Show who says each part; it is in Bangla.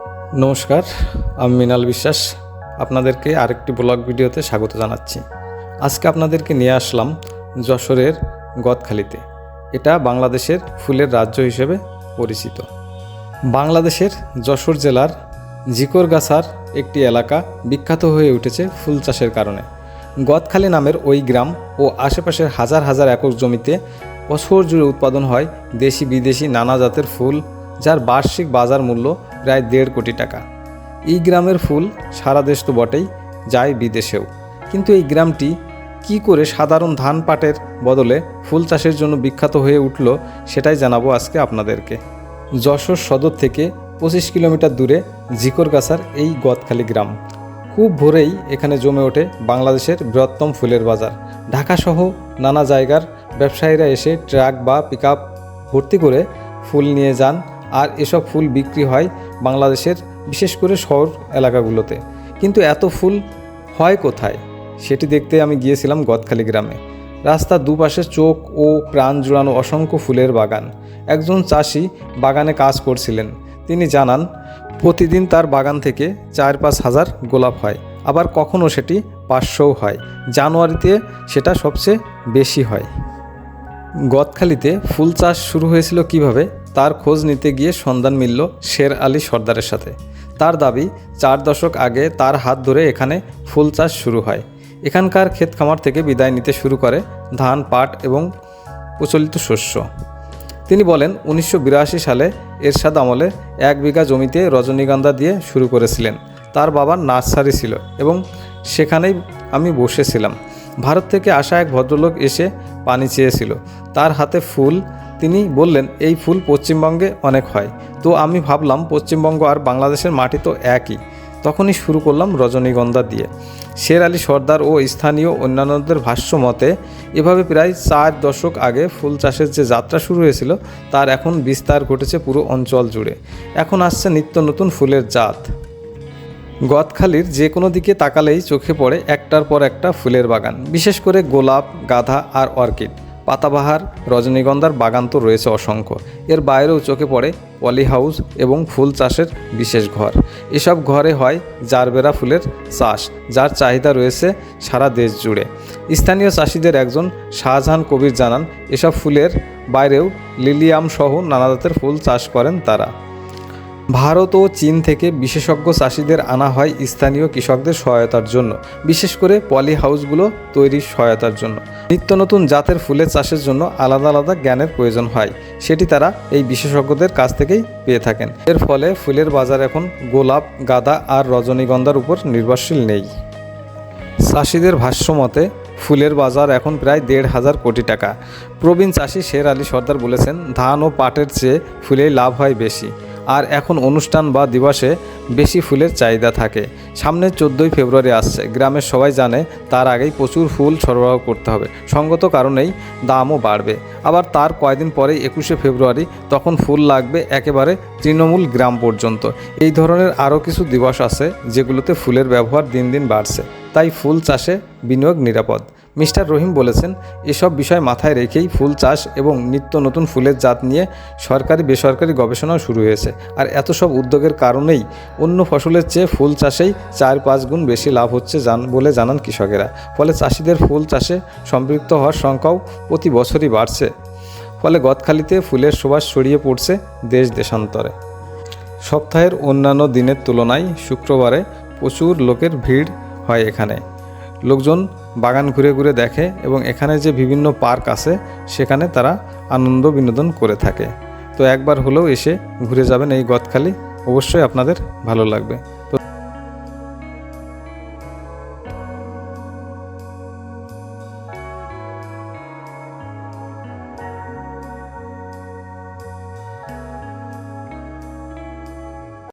Speaker 1: নমস্কার, আমি মিনাল বিশ্বাস। আপনাদেরকে আরেকটি ব্লগ ভিডিওতে স্বাগত জানাচ্ছি। আজকে আপনাদেরকে নিয়ে আসলাম যশোরের গদখালিতে। এটা বাংলাদেশের ফুলের রাজ্য হিসেবে পরিচিত। বাংলাদেশের যশোর জেলার জিকরগাছার একটি এলাকা বিখ্যাত হয়ে উঠেছে ফুল চাষের কারণে। গদখালি নামের ওই গ্রাম ও আশেপাশের হাজার হাজার একর জমিতে বছর জুড়ে উৎপাদন হয় দেশি বিদেশি নানা জাতের ফুল, যার বার্ষিক বাজার মূল্য প্রায় দেড় কোটি টাকা। এই গ্রামের ফুল সারা দেশ তো বটেই, যায় বিদেশেও। কিন্তু এই গ্রামটি কি করে সাধারণ ধান পাটের বদলে ফুল চাষের জন্য বিখ্যাত হয়ে উঠল সেটাই জানাব আজকে আপনাদেরকে। যশোর সদর থেকে পঁচিশ কিলোমিটার দূরে জিকরগাছার এই গদখালি গ্রাম। খুব ভোরেই এখানে জমে ওঠে বাংলাদেশের বৃহত্তম ফুলের বাজার। ঢাকাসহ নানা জায়গার ব্যবসায়ীরা এসে ট্রাক বা পিক ভর্তি করে ফুল নিয়ে যান আর এসব ফুল বিক্রি হয় বাংলাদেশের বিশেষ করে শহর এলাকাগুলোতে। কিন্তু এত ফুল হয় কোথায়? সেটি দেখতে আমি গিয়েছিলাম গদখালি গ্রামে। রাস্তার দুপাশে চোখ ও প্রাণ জুড়ানো অসংখ্য ফুলের বাগান। একজন চাষি বাগানে কাজ করছিলেন। তিনি জানান, প্রতিদিন তার বাগান থেকে চার পাঁচ হাজার গোলাপ হয়। আবার কখনও সেটি পাঁচশোও হয়। জানুয়ারিতে সেটা সবচেয়ে বেশি হয়। গদখালিতে ফুল চাষ শুরু হয়েছিল কীভাবে? তার খোঁজ নিতে গিয়ে সন্ধান মিলল শের আলী সর্দারের সাথে। তার দাবি, চার দশক আগে তার হাত ধরে এখানে ফুল চাষ শুরু হয়। এখানকার ক্ষেত খামার থেকে বিদায় নিতে শুরু করে ধান, পাট এবং প্রচলিত শস্য। তিনি বলেন, উনিশশো বিরাশি সালে এরশাদ আমলে এক বিঘা জমিতে রজনীগন্ধা দিয়ে শুরু করেছিলেন। তার বাবার নার্সারি ছিল এবং সেখানেই আমি বসেছিলাম। ভারত থেকে আসা এক ভদ্রলোক এসে পানি চেয়েছিল। তার হাতে ফুল তিনি বললেন, এই ফুল পশ্চিমবঙ্গে অনেক হয়। তো আমি ভাবলাম, পশ্চিমবঙ্গ আর বাংলাদেশের মাটি তো একই। তখনই শুরু করলাম রজনীগন্ধা দিয়ে। শের আলী সর্দার ও স্থানীয় অন্যান্যদের ভাষ্য মতে, এভাবে প্রায় চার দশক আগে ফুল চাষের যে যাত্রা শুরু হয়েছিল, তার এখন বিস্তার ঘটেছে পুরো অঞ্চল জুড়ে। এখন আসছে নিত্য নতুন ফুলের জাত। গদখালির যে কোনো দিকে তাকালেই চোখে পড়ে একটার পর একটা ফুলের বাগান, বিশেষ করে গোলাপ, গাধা আর অর্কিড। পাতাবাহার, রজনীগন্ধার বাগান তো রয়েছে অসংখ্য। এর বাইরেও চোখে পড়ে পলি হাউস এবং ফুল চাষের বিশেষ ঘর। এসব ঘরে হয় জারবেরা ফুলের চাষ, যার চাহিদা রয়েছে সারা দেশ জুড়ে। স্থানীয় চাষিদের একজন শাহজাহান কবির জানান, এসব ফুলের বাইরেও লিলিয়াম সহ নানা জাতের ফুল চাষ করেন তারা। ভারত ও চীন থেকে বিশেষজ্ঞ চাষিদের আনা হয় স্থানীয় কৃষকদের সহায়তার জন্য, বিশেষ করে পলি হাউসগুলো তৈরির সহায়তার জন্য। নিত্য নতুন জাতের ফুলের চাষের জন্য আলাদা আলাদা জ্ঞানের প্রয়োজন হয়, সেটি তারা এই বিশেষজ্ঞদের কাছ থেকেই পেয়ে থাকেন। এর ফলে ফুলের বাজার এখন গোলাপ, গাঁদা আর রজনীগন্ধার উপর নির্ভরশীল নেই। চাষিদের ভাষ্য মতে, ফুলের বাজার এখন প্রায় দেড় হাজার কোটি টাকা। প্রবীণ চাষি শের আলী সর্দার বলেছেন, ধান ও পাটের চেয়ে ফুলেই লাভ হয় বেশি। আর এখন অনুষ্ঠান বা দিবসে বেশি ফুলের চাহিদা থাকে। সামনে চোদ্দোই ফেব্রুয়ারি আসছে। গ্রামের সবাই জানে তার আগেই প্রচুর ফুল সরবরাহ করতে হবে। সঙ্গত কারণেই দামও বাড়বে। আবার তার কয়দিন পরেই একুশে ফেব্রুয়ারি তখন ফুল লাগবে একেবারে তৃণমূল গ্রাম পর্যন্ত। এই ধরনের আরও কিছু দিবস আছে যেগুলোতে ফুলের ব্যবহার দিন দিন বাড়ছে। তাই ফুল চাষে বিনিয়োগ নিরাপদ। মিস্টার রহিম বলেছেন, এসব বিষয় মাথায় রেখেই ফুল চাষ এবং নিত্য নতুন ফুলের জাত নিয়ে সরকারি বেসরকারি গবেষণাও শুরু হয়েছে। আর এত সব উদ্যোগের কারণেই অন্য ফসলের চেয়ে ফুল চাষেই চার পাঁচ গুণ বেশি লাভ হচ্ছে জান, বলে জানান কৃষকেরা। ফলে চাষিদের ফুল চাষে সম্পৃক্ত হওয়ার সংখ্যাও প্রতি বছরই বাড়ছে। ফলে গদখালিতে ফুলের সুবাস ছড়িয়ে পড়ছে দেশ দেশান্তরে। সপ্তাহের অন্যান্য দিনের তুলনায় শুক্রবারে প্রচুর লোকের ভিড় হয় এখানে। লোকজন বাগান ঘুরে ঘুরে দেখে এবং এখানে যে বিভিন্ন পার্ক আছে, সেখানে তারা আনন্দ বিনোদন করে থাকে। তো একবার হলেও এসে ঘুরে যাবেন এই গদখালি, অবশ্যই আপনাদের ভালো লাগবে।